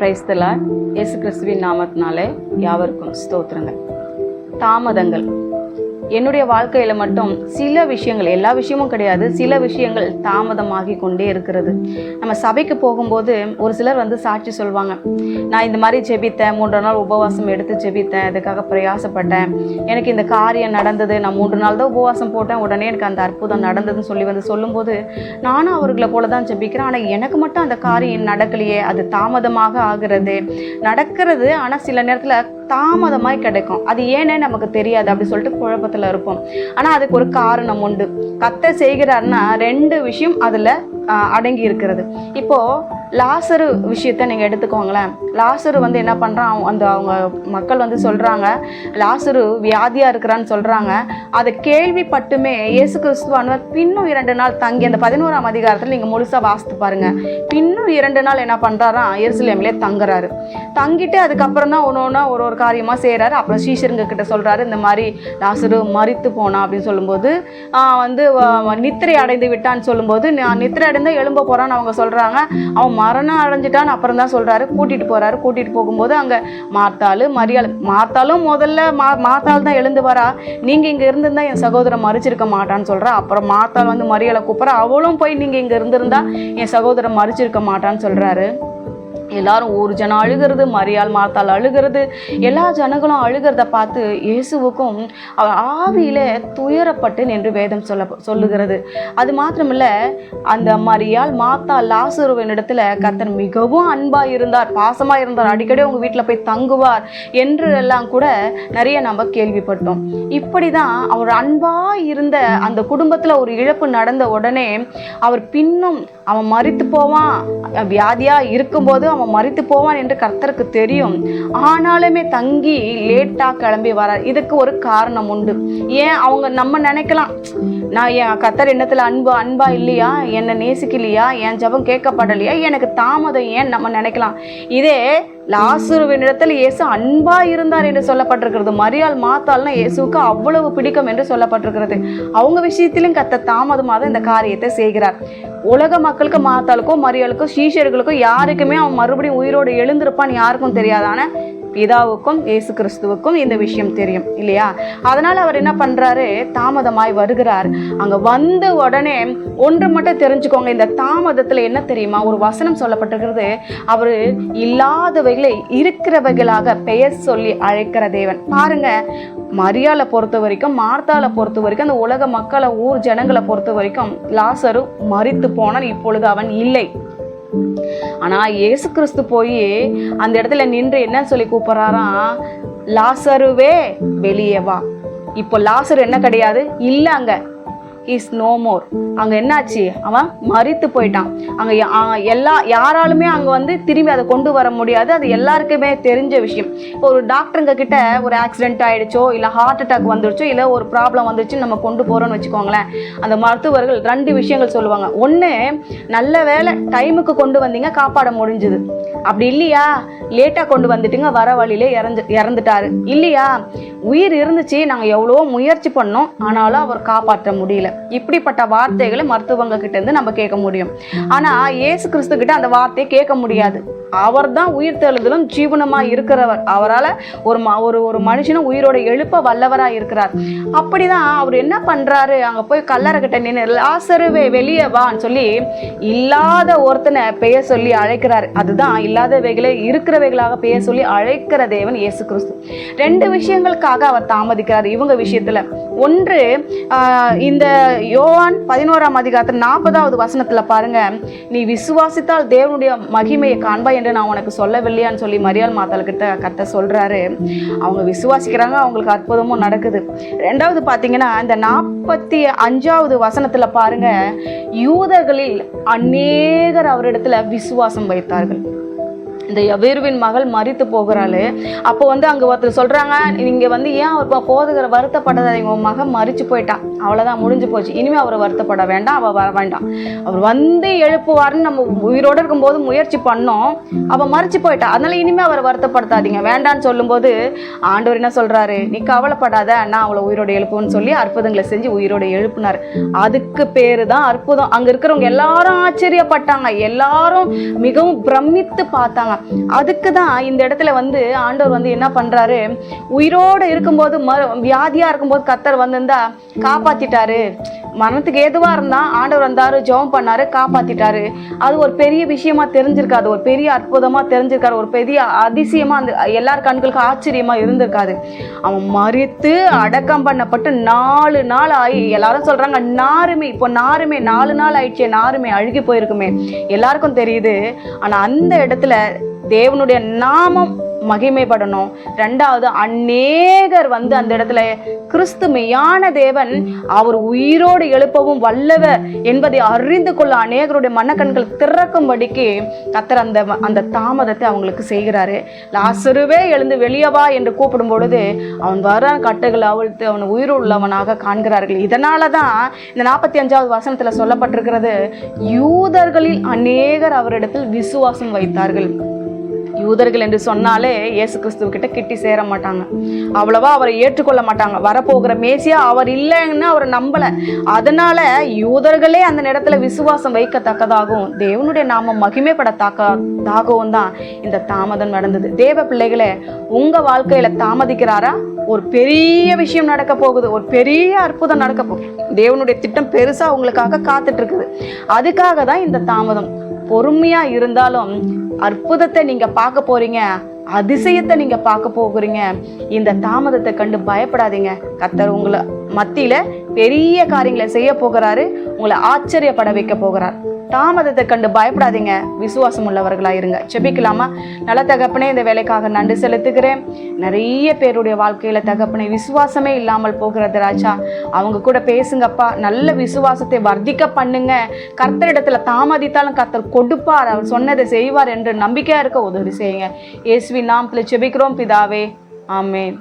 பிரைஸ்தல இயேசு கிறிஸ்துவின் நாமத்தினாலே யாவருக்கும் ஸ்தோத்திரங்கள். தாமதங்கள். என்னுடைய வாழ்க்கையில் மட்டும் சில விஷயங்கள் எல்லா விஷயமும் கிடையாது சில விஷயங்கள் தாமதமாகி கொண்டே இருக்கிறது. நம்ம சபைக்கு போகும்போது ஒரு சிலர் வந்து சாட்சி சொல்லுவாங்க நான் இந்த மாதிரி ஜெபித்தேன் மூன்று நாள் உபவாசம் எடுத்து ஜெபித்தேன் இதுக்காக பிரயாசப்பட்டேன். எனக்கு இந்த காரியம் நடந்தது நான் மூன்று நாள் தான் உபவாசம் போட்டேன் உடனே எனக்கு அந்த அற்புதம் நடந்ததுன்னு சொல்லி வந்து சொல்லும்போது நானும் அவர்களை போல தான் ஜெபிக்கிறேன். ஆனால் எனக்கு மட்டும் அந்த காரியம் நடக்கலையே அது தாமதமாக ஆகிறது. நடக்கிறது ஆனால் சில நேரத்தில் தாமதமாய் கிடைக்கும். அது ஏன்னே நமக்கு தெரியாது அப்படி சொல்லிட்டு குழப்பத்தில் இருப்போம். ஆனால் அதுக்கு ஒரு காரணம் உண்டு. கத்த செய்கிறாருன்னா ரெண்டு விஷயம் அதில் அடங்கி இருக்கிறது. இப்போது லாசரு விஷயத்த நீங்கள் எடுத்துக்கோங்களேன். லாசரு வந்து என்ன பண்ணுறான் அந்த அவங்க மக்கள் வந்து சொல்கிறாங்க லாசரு வியாதியாக இருக்கிறான்னு சொல்கிறாங்க அதை கேள்விப்பட்டுமே இயேசு கிறிஸ்துவானவர் பின்னும் இரண்டு நாள் தங்கி அந்த பதினோராம் அதிகாரத்தில் நீங்கள் முழுசாக வாசித்து பாருங்கள் பின்னும் இரண்டு நாள் என்ன பண்ணுறாராம் எருசலேம்லேயே தங்குறாரு. தங்கிட்டு அதுக்கப்புறம் தான் ஒன்று ஒன்றா ஒரு ஒரு காரியமாக செய்கிறாரு அப்புறம் ஸ்ரீசருங்க கிட்ட சொல்கிறாரு இந்த மாதிரி லாசரு மறித்து போனா அப்படின்னு சொல்லும்போது வந்து நித்திரை அடைந்து விட்டான்னு சொல்லும்போது நான் நித்திரை அடைந்து எழும்ப போகிறான்னு அவங்க சொல்கிறாங்க அவன் மரணம் அடைஞ்சிட்டான்னு அப்புறம் தான் சொல்கிறாரு கூட்டிகிட்டு போகிறாரு கூட்டிகிட்டு போகும்போது அங்கே மார்த்தாள் மரியாள் மார்த்தாலும் முதல்ல மா மார்த்தாள் தான் எழுந்து வரா. நீங்கள் இங்கே இருந்திருந்தா என் சகோதரன் மறிச்சிருக்க மாட்டான்னு சொல்கிறா அப்புறம் மார்த்தாள் வந்து மரியாளை கூப்பிட்றா. அவளும் போய் நீங்கள் இங்கே இருந்திருந்தா என் சகோதரன் மறிச்சிருக்க மாட்டான்னு சொல்கிறாரு எல்லாரும் ஒரு ஜனம் அழுகிறது மரியாள் மார்த்தாள் அழுகிறது. எல்லா ஜனங்களும் அழுகிறத பார்த்து இயேசுவுக்கும் அவர் ஆவியில துயரப்பட்டு நின்று வேதம் சொல்ல சொல்லுகிறது. அது மாத்திரமில்ல அந்த மரியாள் மாத்தா லாசருவின் இடத்துல கர்த்தர் மிகவும் அன்பா இருந்தார் பாசமா இருந்தார். அடிக்கடி உங்க வீட்டில் போய் தங்குவார் என்று எல்லாம் கூட நிறைய நம்ம கேள்விப்பட்டோம். இப்படிதான் அவர் அன்பா இருந்த அந்த குடும்பத்துல ஒரு இழப்பு நடந்த உடனே அவர் பின்னும் அவன் மறித்து போவான் வியாதியா இருக்கும்போது அவன் மறித்து போவான் என்று கர்த்தருக்கு தெரியும். ஆனாலுமே தங்கி லேட்டா கிளம்பி வரார். இதுக்கு ஒரு காரணம் உண்டு. ஏன்? அவங்க நம்ம நினைக்கலாம் நான் என் கத்தர் எண்ணத்தில் அன்பு அன்பா இல்லையா? என்னை நேசிக்கலையா? என் ஜெபம் கேட்கப்படலையா? எனக்கு தாமதம் ஏன் நம்ம நினைக்கலாம்? இதே லாசுருவினிடத்தில் இயேசு அன்பா இருந்தார் என்று சொல்லப்பட்டிருக்கிறது. மரியாள் மாத்தால்னா இயேசுக்கு அவ்வளவு பிடிக்கும் என்று சொல்லப்பட்டிருக்கிறது. அவங்க விஷயத்திலும் கத்த தாமதமாக தான் இந்த காரியத்தை செய்கிறார். உலக மக்களுக்கு மாத்தாளுக்கும் மரியாளுக்கும் சீஷர்களுக்கும் யாருக்குமே அவன் மறுபடியும் உயிரோடு எழுந்திருப்பான்னு யாருக்கும் தெரியாது. ஆனால் பிதாவுக்கும் இயேசு கிறிஸ்துவுக்கும் இந்த விஷயம் தெரியும் இல்லையா? அதனால் அவர் என்ன பண்ணுறாரு தாமதமாய் வருகிறார். அங்கே வந்த உடனே ஒன்று மட்டும் தெரிஞ்சுக்கோங்க இந்த தாமதத்தில் என்ன தெரியுமா? ஒரு வசனம் சொல்லப்பட்டிருக்கிறது அவர் இல்லாதவைகளை இருக்கிறவைகளாக பெயர் சொல்லி அழைக்கிற தேவன். பாருங்க மரியாதை பொறுத்த வரைக்கும் மார்த்தால பொறுத்த வரைக்கும் அந்த உலக மக்களை ஊர் ஜனங்களை பொறுத்த வரைக்கும் லாசரு மறித்து போனான் இப்பொழுது அவன் இல்லை. ஆனால் இயேசு கிறிஸ்து போய் அந்த இடத்துல நின்று என்ன சொல்லி கூப்பிடுறாராம் லாசருவே வெளியே வா. இப்போ லாசர் என்ன கிடையாது? இல்லை அங்க. இஸ் நோ மோர் அங்கே என்னாச்சு? அவன் மறித்து போயிட்டான். அங்கே எல்லா யாராலுமே அங்கே வந்து திரும்பி அதை கொண்டு வர முடியாது. அது எல்லாருக்குமே தெரிஞ்ச விஷயம். இப்போ ஒரு டாக்டருங்க கிட்ட ஒரு ஆக்சிடென்ட் ஆகிடுச்சோ இல்லை ஹார்ட் அட்டாக் வந்துடுச்சோ இல்லை ஒரு ப்ராப்ளம் வந்துருச்சு நம்ம கொண்டு போகிறோன்னு வச்சுக்கோங்களேன். அந்த மருத்துவர்கள் ரெண்டு விஷயங்கள் சொல்லுவாங்க. ஒன்று நல்ல வேலை டைமுக்கு கொண்டு வந்தீங்க காப்பாட முடிஞ்சுது. அப்படி இல்லையா? லேட்டாக கொண்டு வந்துட்டுங்க வர வழியிலே இறந்து இறந்துட்டாரு. இல்லையா? உயிர் இருந்துச்சு நாங்கள் எவ்வளவோ முயற்சி பண்ணோம் ஆனாலும் அவர் காப்பாற்ற முடியல. இப்படிப்பட்ட வார்த்தைகளை மருத்துவங்க கிட்டேருந்து நம்ம கேட்க முடியும். ஆனால் இயேசு கிறிஸ்து கிட்ட அந்த வார்த்தையை கேட்க முடியாது. அவர் தான் உயிர் தெழுதலும் ஜீவனமாக இருக்கிறவர். அவரால் ஒரு ம ஒரு ஒரு மனுஷனும் உயிரோட எழுப்ப வல்லவராக இருக்கிறார். அப்படிதான் அவர் என்ன பண்ணுறாரு அங்கே போய் கல்லறக்கிட்ட நின்று லாசருவே வெளியே வான்னு சொல்லி இல்லாத ஒருத்தனை பெயர் சொல்லி அழைக்கிறார். அதுதான் இல்லாதவைகளை இருக்கிறவைகளாக பெயர் சொல்லி அழைக்கிற தேவன் இயேசு கிறிஸ்து. ரெண்டு விஷயங்களுக்காக அவர் தாமதிக்கிறார் இவங்க விஷயத்தில். ஒன்று இந்த யோவான் பதினோராம் அதிகாரத்தில் நாற்பதாவது வசனத்தில் பாருங்க நீ விசுவாசித்தால் தேவனுடைய மகிமையை காண்பா என்று நான் உனக்கு சொல்லவில்லையான்னு சொல்லி மரியாள் மாத்தாள் கிட்ட கத்த சொல்றாரு. அவங்க விசுவாசிக்கிறாங்க அவங்களுக்கு அற்புதமும் நடக்குது. ரெண்டாவது பார்த்தீங்கன்னா இந்த நாற்பத்தி அஞ்சாவது வசனத்தில் பாருங்க யூதர்களில் அநேகர் அவரிடத்துல விசுவாசம் வைத்தார்கள். இந்த யவேருவின் மகள் மறித்து போகிறாள். அப்போ வந்து அங்கே ஒருத்தர் சொல்கிறாங்க நீங்கள் வந்து ஏன் அவர் போதுகிற வருத்தப்படாதீங்க உன் மகன் மறிச்சு போயிட்டான் அவ்வளோதான் முடிஞ்சு போச்சு. இனிமேல் அவரை வருத்தப்பட வேண்டாம் அவள் வர வேண்டாம். அவர் வந்து எழுப்புவார்னு நம்ம உயிரோடு இருக்கும்போது முயற்சி பண்ணோம். அவள் மறிச்சு போயிட்டா. அதனால இனிமேல் அவரை வருத்தப்படுத்தாதீங்க. வேண்டான்னு சொல்லும்போது ஆண்டவர் என்ன சொல்கிறாரு நீ கவலைப்படாத நான் அவளை உயிரோட எழுப்புன்னு சொல்லி அற்புதங்களை செஞ்சு உயிரோடு எழுப்புனார். அதுக்கு பேர் தான் அற்புதம். அங்கே இருக்கிறவங்க எல்லாரும் ஆச்சரியப்பட்டாங்க. எல்லாரும் மிகவும் பிரமித்து பார்த்தாங்க. அதுக்கு தான் இந்த இடத்துல வந்து ஆண்டவர் வந்து என்ன பண்றாரு? உயிரோடு இருக்கும்போது ம வியாதியாக இருக்கும்போது கத்தர் வந்திருந்தா காப்பாத்திட்டாரு. மரணத்துக்கு ஏதுவாக இருந்தால் ஆண்டவர் வந்தார் ஜெபம் பண்ணாரு காப்பாற்றிட்டாரு அது ஒரு பெரிய விஷயமா தெரிஞ்சிருக்காது. ஒரு பெரிய அற்புதமாக தெரிஞ்சிருக்காரு ஒரு பெரிய அதிசயமாக அந்த எல்லார் கண்களுக்கும் ஆச்சரியமாக இருந்திருக்காது. அவன் மறித்து அடக்கம் பண்ணப்பட்டு நாலு நாள் ஆகி எல்லாரும் சொல்கிறாங்க நாருமே இப்போ நாருமே நாலு நாள் ஆயிடுச்சே நாருமே அழுகி போயிருக்குமே. எல்லாருக்கும் தெரியுது. ஆனால் அந்த இடத்துல தேவனுடைய நாமம் மகிமைப்படணும். ரெண்டாவது அநேகர் வந்து அந்த இடத்துல கிறிஸ்து மெய்யான தேவன் அவர் உயிரோடு எழுப்பவும் வல்லவர் என்பதை அறிந்து கொள்ள அநேகருடைய மனக்கண்கள் திறக்கும்படிக்கு கத்தர் அந்த அந்த தாமதத்தை அவங்களுக்கு செய்கிறாரு. லாசருவே எழுந்து வெளியே வா என்று கூப்பிடும் பொழுது அவன் வர கட்டுகள் அவிழ்த்து அவன் உயிர் உள்ளவனாக காண்கிறார்கள். இதனால தான் இந்த நாற்பத்தி அஞ்சாவது வசனத்தில் சொல்லப்பட்டிருக்கிறது யூதர்களில் அநேகர் அவரிடத்தில் விசுவாசம் வைத்தார்கள். யூதர்கள் என்று சொன்னாலே இயேசு கிறிஸ்துவ கிட்டி சேர மாட்டாங்க. அவ்வளவா அவரை ஏற்றுக்கொள்ள மாட்டாங்க. வரப்போகிற மேசியா அவர் இல்லைன்னு அவர் நம்பல. அதனால யூதர்களே அந்த இடத்துல விசுவாசம் வைக்கத்தக்கதாகவும் தேவனுடைய நாம மகிமைப்படத்தக்கதாகவும் தான் இந்த தாமதம் நடந்தது. தேவ பிள்ளைகளே உங்க வாழ்க்கையில தாமதிக்கிறாரா? ஒரு பெரிய விஷயம் நடக்க போகுது. ஒரு பெரிய அற்புதம் நடக்க போகுது. தேவனுடைய திட்டம் பெருசாக உங்களுக்காக காத்துட்டு இருக்குது அதுக்காக தான் இந்த தாமதம். பொறுமையாக இருந்தாலும் அற்புதத்தை நீங்கள் பார்க்க போறீங்க. அதிசயத்தை நீங்கள் பார்க்க போகிறீங்க. இந்த தாமதத்தை கண்டு பயப்படாதீங்க. கத்தர் உங்களை மத்தியில் பெரிய காரியங்களை செய்ய போகிறாரு. உங்களை ஆச்சரியப்பட வைக்க போகிறார். தாமதத்தை கண்டு பயப்படாதீங்க. விசுவாசம் உள்ளவர்களாக இருங்க. செபிக்கலாமா நல்ல தகப்பனே இந்த வேலைக்காக நன்றி செலுத்துகிறேன். நிறைய பேருடைய வாழ்க்கையில் தகப்பனை விசுவாசமே இல்லாமல் போகிறது ராஜா. அவங்க கூட பேசுங்கப்பா. நல்ல விசுவாசத்தை வர்த்திக்க பண்ணுங்க. கர்த்தரிடத்தில் தாமதித்தாலும் கர்த்தர் கொடுப்பார். அவர் சொன்னதை செய்வார் என்று நம்பிக்கையாக இருக்க உதவி செய்யுங்க. இயேசுவின் நாமத்தில் செபிக்கிறோம் பிதாவே. ஆமேன்.